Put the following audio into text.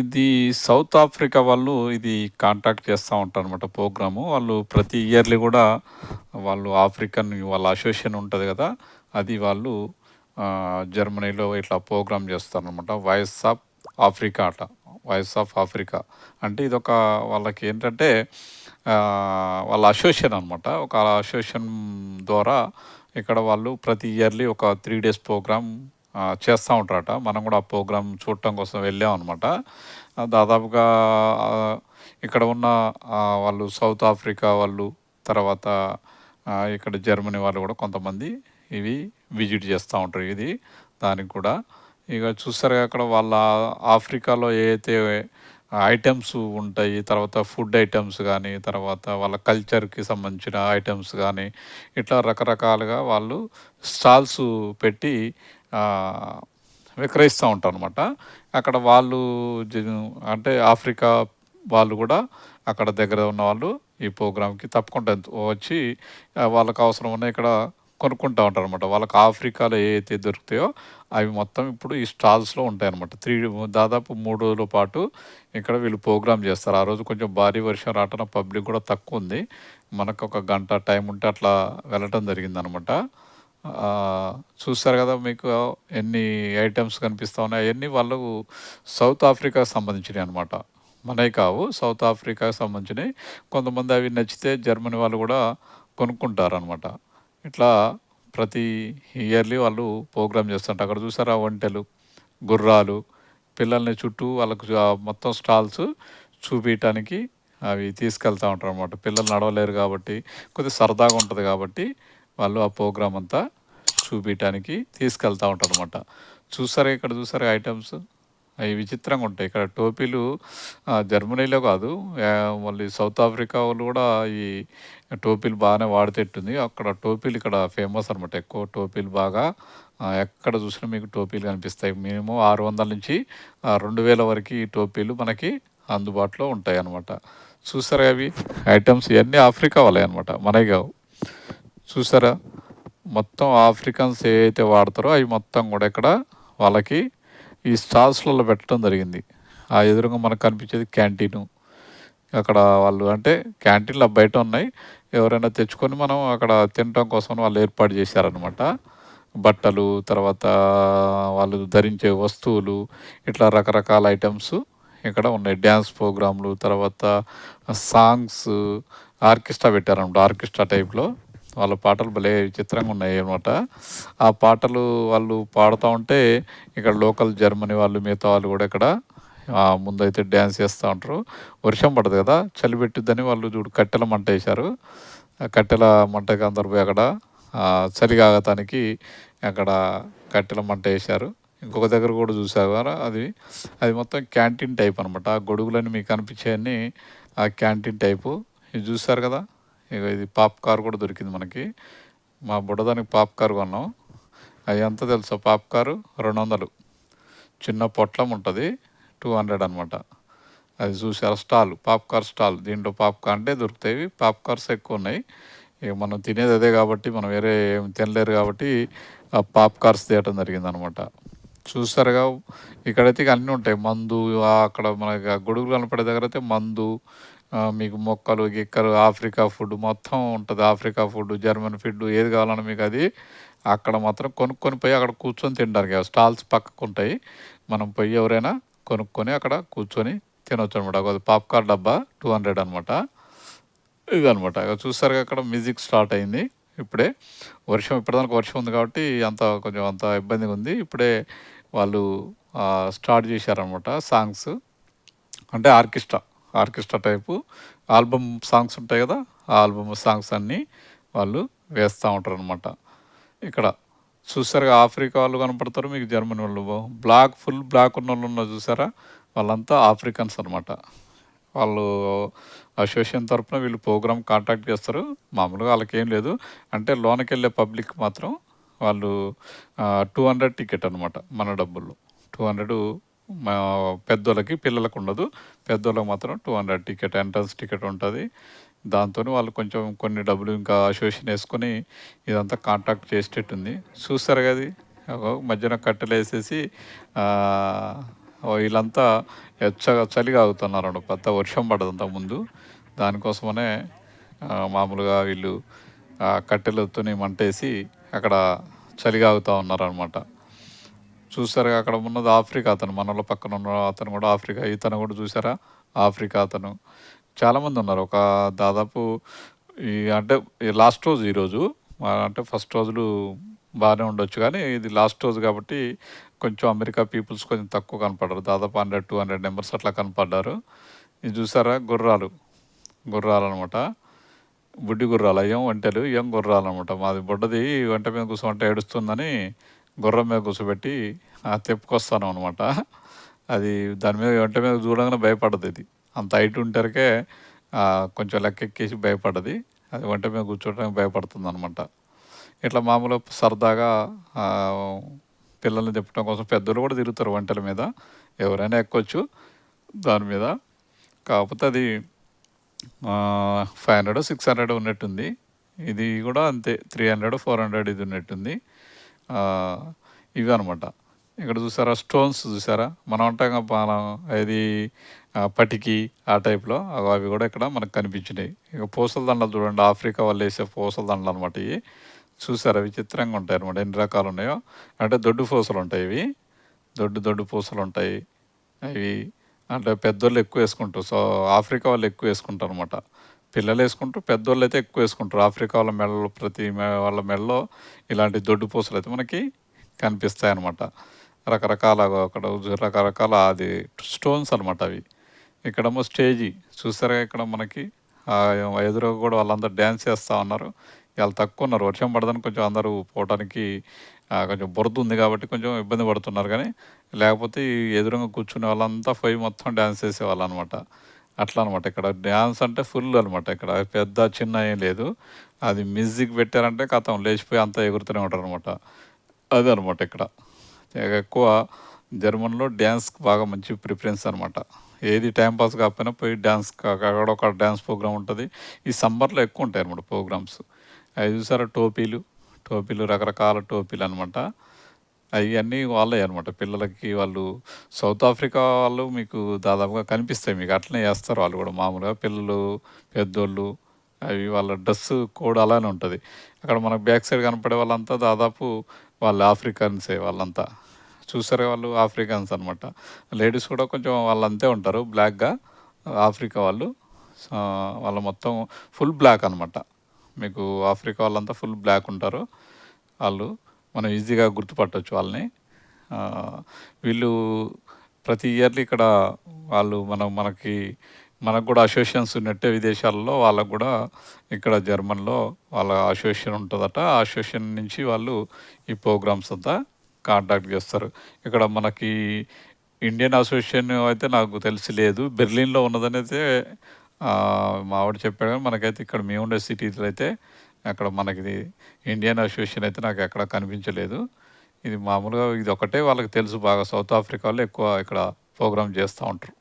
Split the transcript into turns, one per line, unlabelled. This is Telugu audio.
ఇది సౌత్ ఆఫ్రికా వాళ్ళు ఇది కాంటాక్ట్ చేస్తూ ఉంటారనమాట ప్రోగ్రాము. వాళ్ళు ప్రతి ఇయర్‌లీ కూడా వాళ్ళు ఆఫ్రికన్ వాళ్ళ అసోసియేషన్ ఉంటుంది కదా అది వాళ్ళు జర్మనీలో ఇట్లా ప్రోగ్రామ్ చేస్తారనమాట. వాయిస్ ఆఫ్ ఆఫ్రికా అట. Voice of Africa. అంటే ఇదొక వాళ్ళకి ఏంటంటే వాళ్ళ అసోసియేషన్ అనమాట. ఒక అసోసియేషన్ ద్వారా ఇక్కడ వాళ్ళు ప్రతి ఇయర్‌లీ ఒక త్రీ డేస్ ప్రోగ్రామ్ చేస్తూ ఉంటారట. మనం కూడా ఆ ప్రోగ్రాం చూడటం కోసం వెళ్ళాం అనమాట దాదాపుగా ఇక్కడ ఉన్న వాళ్ళు సౌత్ ఆఫ్రికా వాళ్ళు, తర్వాత ఇక్కడ జర్మనీ వాళ్ళు కూడా కొంతమంది ఇవి విజిట్ చేస్తూ ఉంటారు ఇది. దానికి కూడా. ఇక చూస్తారు అక్కడ వాళ్ళ ఆఫ్రికాలో ఏదైతే ఐటమ్స్ ఉంటాయి, తర్వాత ఫుడ్ ఐటమ్స్ కానీ తర్వాత వాళ్ళ కల్చర్‌కి సంబంధించిన ఐటమ్స్ కానీ ఇట్లా రకరకాలుగా వాళ్ళు స్టాల్స్ పెట్టి విక్రయిస్తూ ఉంటారు అనమాట అక్కడ వాళ్ళు అంటే ఆఫ్రికా వాళ్ళు కూడా అక్కడ దగ్గర ఉన్న వాళ్ళు ఈ ప్రోగ్రామ్‌కి తప్పకుండా వచ్చి వాళ్ళకు అవసరం ఉన్న ఇక్కడ కొనుక్కుంటూ ఉంటారు అనమాట వాళ్ళకి ఆఫ్రికాలో ఏవైతే దొరుకుతాయో అవి మొత్తం ఇప్పుడు ఈ స్టాల్స్‌లో ఉంటాయనమాట. 3 దాదాపు మూడు రోజుల పాటు ఇక్కడ వీళ్ళు ప్రోగ్రామ్ చేస్తారు. ఆ రోజు కొంచెం భారీ వర్షం రావటం పబ్లిక్ కూడా తక్కు ఉంది మనకు ఒక గంట టైం ఉంటే అట్లా వెళ్ళటం జరిగిందనమాట. చూస్తారు కదా మీకు ఎన్ని ఐటమ్స్ కనిపిస్తా ఉన్నాయి. అవన్నీ వాళ్ళు సౌత్ ఆఫ్రికాకి సంబంధించినవి అనమాట. మనవి కావు. సౌత్ ఆఫ్రికాకి సంబంధించినవి కొంతమంది అవి నచ్చితే జర్మనీ వాళ్ళు కూడా కొనుక్కుంటారనమాట. ఇట్లా ప్రతి ఇయర్‌లీ వాళ్ళు ప్రోగ్రామ్ చేస్తుంటారు. అక్కడ చూసారా ఒంటెలు, గుర్రాలు, పిల్లల్ని చుట్టూ వాళ్ళకు మొత్తం స్టాల్స్ చూపించడానికి అవి తీసుకెళ్తా ఉంటారనమాట. పిల్లలు నడవలేరు కాబట్టి కొద్దిగా సరదాగా ఉంటుంది కాబట్టి వాళ్ళు ఆ ప్రోగ్రామ్ అంతా చూపించడానికి తీసుకెళ్తూ ఉంటారు ఉంటారనమాట. చూసారా ఇక్కడ చూసారా ఐటమ్స్ అవి విచిత్రంగా ఉంటాయి. ఇక్కడ టోపీలు జర్మనీలో కాదు. మళ్ళీ సౌత్ ఆఫ్రికా వాళ్ళు కూడా ఈ టోపీలు బాగానే వాడితేట్టుంది అక్కడ టోపీలు ఇక్కడ ఫేమస్ అనమాట. ఎక్కువ టోపీలు బాగా ఎక్కడ చూసినా మీకు టోపీలు కనిపిస్తాయి. మినిమం ఆరు వందల నుంచి రెండు వేల వరకు ఈ టోపీలు మనకి అందుబాటులో ఉంటాయనమాట. చూసారా అవి ఐటమ్స్ ఇవన్నీ ఆఫ్రికా వాళ్ళే అనమాట. మనవి కావు చూసారా? మొత్తం ఆఫ్రికన్స్ ఏవైతే వాడతారో అవి మొత్తం కూడా ఇక్కడ వాళ్ళకి ఈ స్టాల్స్‌లలో పెట్టడం జరిగింది. ఆ ఎదురుగా మనకు కనిపించేది క్యాంటీను. అక్కడ వాళ్ళు అంటే క్యాంటీన్‌లు బయట ఉన్నాయి. ఎవరైనా తెచ్చుకొని మనం అక్కడ తినటం కోసం వాళ్ళు ఏర్పాటు చేశారనమాట. బట్టలు, తర్వాత వాళ్ళు ధరించే వస్తువులు, ఇట్లా రకరకాల ఐటమ్స్ ఇక్కడ ఉన్నాయి. డ్యాన్స్ ప్రోగ్రాంలు తర్వాత సాంగ్స్, ఆర్కెస్ట్రా పెట్టారనమాట. ఆర్కెస్ట్రా టైప్‌లో. వాళ్ళ పాటలు భలే విచిత్రంగా ఉన్నాయి అనమాట ఆ పాటలు వాళ్ళు పాడుతూ ఉంటే ఇక్కడ లోకల్ జర్మనీ వాళ్ళు, మిగతా వాళ్ళు కూడా ఇక్కడ ముందైతే డ్యాన్స్ చేస్తూ ఉంటారు. వర్షం పడదు కదా చలి పెట్టిద్దని వాళ్ళు చూడు కట్టెల మంటేశారు. ఆ కట్టెల మంటకి అందరూ పోయి అక్కడ చలి కాగటానికి అక్కడ కట్టెల మంట వేశారు ఇంకొక దగ్గర కూడా చూసారా అది, అది మొత్తం క్యాంటీన్ టైప్ అనమాట. ఆ గొడుగులన్నీ మీకు కనిపించేయన్నీ ఆ క్యాంటీన్ టైపు. ఇది చూసారు కదా ఇగో ఇది కార్ కూడా దొరికింది మనకి. మా బుడ్డదానికి కార్ కొన్నాం. అవి ఎంత తెలుసా పాప్‌కార్న్? 200 చిన్న పొట్లం ఉంటుంది టూ హండ్రెడ్ అనమాట. అది చూసారు స్టాల్. Popcorn stall. దీంట్లో పాప్‌కార్న్‌లే దొరుకుతాయి. పాప్కార్స్ ఎక్కువ ఉన్నాయి ఇక మనం తినేది అదే కాబట్టి మనం వేరే ఏం తినలేరు కాబట్టి ఆ పాప్కార్స్ తీయటం జరిగింది అనమాట చూసారుగా ఇక్కడైతే ఇక అన్నీ ఉంటాయి. మందు అక్కడ మనకి గొడుగులు కనపడే దగ్గర అయితే మందు, మీకు మొక్కలు, గిక్కలు, ఆఫ్రికా ఫుడ్ మొత్తం ఉంటుంది ఆఫ్రికా ఫుడ్, జర్మన్ ఫుడ్ ఏది కావాలన్నా మీకు అది అక్కడ మాత్రం కొనుక్కొని పోయి అక్కడ కూర్చొని తినడానికి. స్టాల్స్ స్టాల్స్ పక్కకుంటాయి. మనం పోయి ఎవరైనా కొనుక్కొని అక్కడ కూర్చొని తినొచ్చనమాట. ఒక పాప్‌కార్న్ డబ్బా 200 అనమాట. ఇదనమాట. ఇగ చూసారుగా అక్కడ మ్యూజిక్ స్టార్ట్ అయింది. ఇప్పుడే వర్షం ఇప్పటిదానికి వర్షం ఉంది కాబట్టి అంత కొంచెం అంత ఇబ్బందిగా ఉంది. ఇప్పుడే వాళ్ళు స్టార్ట్ చేశారనమాట సాంగ్స్. అంటే orchestra. Orchestra type album songs ఉంటాయి కదా ఆ ఆల్బమ్ సాంగ్స్ అన్నీ వాళ్ళు వేస్తూ ఉంటారు అనమాట ఇక్కడ చూసారుగా ఆఫ్రికా వాళ్ళు కనపడతారు. మీకు జర్మనీ వాళ్ళు. బ్లాక్ ఫుల్ బ్లాక్ ఉన్న వాళ్ళు ఉన్నారు చూసారా? వాళ్ళంతా ఆఫ్రికన్స్ అనమాట. వాళ్ళు అసోసియేషన్ తరపున వీళ్ళు ప్రోగ్రామ్ కాంటాక్ట్ చేస్తారు. మామూలుగా వాళ్ళకేం లేదు. అంటే లోనకెళ్ళే పబ్లిక్ మాత్రం వాళ్ళు టూ హండ్రెడ్ టికెట్ అనమాట మన డబ్బుల్లో. టూ హండ్రెడ్ పెద్దోళ్ళకి, పిల్లలకు ఉండదు. పెద్దోళ్ళకి మాత్రం 200 టికెట్ ఎంట్రన్స్ టికెట్ ఉంటుంది దాంతోని వాళ్ళు కొంచెం కొన్ని డబ్బులు ఇంకా అసోసియేషన్ వేసుకొని ఇదంతా కాంటాక్ట్ చేసేటట్టుంది. చూస్తారు అది. మధ్యన కట్టెలు వేసేసి వీళ్ళంతా ఎచ్చగా చలిగా ఆగుతున్నారు పెద్ద వర్షం పడదంత ముందు దానికోసమనే మామూలుగా వీళ్ళు కట్టెలతోని మంటేసి అక్కడ చలిగా ఆగుతూ ఉన్నారనమాట చూసారు అక్కడ ఉన్నది ఆఫ్రికా అతను మనలో పక్కన ఉన్న అతను కూడా ఆఫ్రికా ఇతను కూడా చూసారా? ఆఫ్రికా అతను. చాలామంది ఉన్నారు. ఒక దాదాపు ఈ అంటే లాస్ట్ రోజు ఈరోజు అంటే ఫస్ట్ రోజులు బాగానే ఉండొచ్చు కానీ ఇది లాస్ట్ రోజు కాబట్టి కొంచెం అమెరికా పీపుల్స్ కొంచెం తక్కువ కనపడ్డారు. దాదాపు హండ్రెడ్ టూ హండ్రెడ్ మెంబర్స్ అట్లా కనపడ్డారు. ఇది చూసారా? గుర్రాలు. గుర్రాలు అనమాట బుడ్డి గుర్రాలు. అయ్యం ఒంటెలు ఏం గుర్రాలు అనమాట మాది బుడ్డది వంట మీద కూర్చోమంటే ఏడుస్తుందని గుర్రం మీద కూర్చోబెట్టి తెప్పుకొస్తాను అనమాట అది దాని మీద వంట మీద చూడంగానే భయపడదు ఇది. అంత హైట్ ఉంటారికే కొంచెం లెక్కెక్కేసి భయపడది. అది వంట మీద కూర్చోవడానికి భయపడుతుంది అనమాట ఇట్లా మామూలుగా సరదాగా పిల్లల్ని తిప్పడం కోసం పెద్దలు కూడా తిరుగుతారు వంటల మీద. ఎవరైనా ఎక్కొచ్చు దాని మీద. కాకపోతే అది ఫైవ్ హండ్రెడ్ సిక్స్ హండ్రెడ్ ఉన్నట్టుంది. ఇది కూడా అంతే. త్రీ హండ్రెడ్ ఫోర్ హండ్రెడ్ ఇది ఉన్నట్టుంది. ఇవి అనమాట ఇక్కడ చూసారా స్టోన్స్ చూసారా? మనం అంటాం కదా, మనం ఇది పటికి ఆ టైప్లో అవి అవి కూడా ఇక్కడ మనకు కనిపించినాయి. ఇక పూసల దండలు చూడండి ఆఫ్రికా వాళ్ళు వేసే పూసల దండలు అనమాట ఇవి. చూసారా విచిత్రంగా ఉంటాయి అనమాట ఎన్ని రకాలు ఉన్నాయో. అంటే దొడ్డు పూసలు ఉంటాయి ఇవి. దొడ్డు దొడ్డు పూసలు ఉంటాయి. అవి అంటే పెద్దోళ్ళు ఎక్కువ వేసుకుంటారు. సో ఆఫ్రికా వాళ్ళు ఎక్కువ వేసుకుంటారు అనమాట పిల్లలు వేసుకుంటారు పెద్దోళ్ళు అయితే ఎక్కువ వేసుకుంటారు. ఆఫ్రికా వాళ్ళ మెడలో ప్రతి మె- వాళ్ళ మెడలో ఇలాంటి దొడ్డు పూసలు అయితే మనకి కనిపిస్తాయి అనమాట రకరకాల అక్కడ రకరకాల అది స్టోన్స్ అనమాట అవి. ఇక్కడేమో స్టేజీ. చూసారా ఇక్కడ మనకి? ఎదురు ఎదురుగా కూడా వాళ్ళందరూ డ్యాన్స్ చేస్తూ ఉన్నారు. వాళ్ళు తక్కువ ఉన్నారు. వర్షం పడదని కొంచెం అందరూ పోవడానికి కొంచెం బురద ఉంది కాబట్టి కొంచెం ఇబ్బంది పడుతున్నారు కానీ లేకపోతే ఎదురుగా కూర్చునే వాళ్ళంతా పోయి మొత్తం డ్యాన్స్ చేసేవాళ్ళు అనమాట అట్లా అనమాట ఇక్కడ డ్యాన్స్ అంటే ఫుల్ అనమాట ఇక్కడ పెద్ద చిన్న ఏం లేదు. అది మ్యూజిక్ పెట్టారంటే కథం లేచిపోయి అంతా ఎగురుతూనే ఉంటారు అనమాట అది అనమాట ఇక్కడ. ఎక్కువ జర్మన్లో డ్యాన్స్కి బాగా మంచి ప్రిఫరెన్స్ అనమాట ఏది టైం పాస్ కాకపోయినా పోయి డ్యాన్స్ అక్కడ ఒక డ్యాన్స్ ప్రోగ్రామ్ ఉంటుంది. ఈ సమ్మర్లో ఎక్కువ ఉంటాయి అనమాట ప్రోగ్రామ్స్. అవి చూసారా టోపీలు? టోపీలు రకరకాల టోపీలు అనమాట అవన్నీ వాళ్ళే అనమాట పిల్లలకి వాళ్ళు సౌత్ ఆఫ్రికా వాళ్ళు మీకు దాదాపుగా కనిపిస్తాయి. మీకు అట్లనే చేస్తారు వాళ్ళు కూడా మామూలుగా. పిల్లలు పెద్దోళ్ళు అవి వాళ్ళ డ్రెస్ కోడ్ అలానే ఉంటుంది. అక్కడ మనకు బ్యాక్ సైడ్ కనపడే వాళ్ళంతా దాదాపు వాళ్ళు ఆఫ్రికన్సే వాళ్ళంతా. చూసారు వాళ్ళు ఆఫ్రికన్స్ అనమాట లేడీస్ కూడా కొంచెం వాళ్ళంతే ఉంటారు బ్లాక్గా. ఆఫ్రికా వాళ్ళు వాళ్ళ మొత్తం ఫుల్ బ్లాక్ అనమాట మీకు ఆఫ్రికా వాళ్ళంతా ఫుల్ బ్లాక్ ఉంటారు. వాళ్ళు మనం ఈజీగా గుర్తుపట్టవచ్చు వాళ్ళని. వీళ్ళు ప్రతి ఇయర్లీ ఇక్కడ వాళ్ళు మనం మనకి మనకు కూడా అసోసియేషన్స్ ఉన్నట్టే విదేశాల్లో వాళ్ళకు కూడా ఇక్కడ జర్మన్లో వాళ్ళ అసోసియేషన్ ఉంటుందట. ఆ అసోసియేషన్ నుంచి వాళ్ళు ఈ ప్రోగ్రామ్స్ అంతా కాంటాక్ట్ చేస్తారు. ఇక్కడ మనకి ఇండియన్ అసోసియేషన్ అయితే నాకు తెలిసి లేదు. బెర్లిన్లో ఉన్నదనైతే అయితే మా ఆవిడ చెప్పాడు. కానీ మనకైతే ఇక్కడ మేము ఉండే సిటీలో అయితే అక్కడ మనకి ఇండియన్ అసోసియేషన్ అయితే నాకు ఎక్కడ కనిపించలేదు. ఇది మామూలుగా ఇది ఒకటే వాళ్ళకి తెలుసు బాగా. సౌత్ ఆఫ్రికాలో ఎక్కువ ఇక్కడ ప్రోగ్రామ్ చేస్తూ ఉంటారు.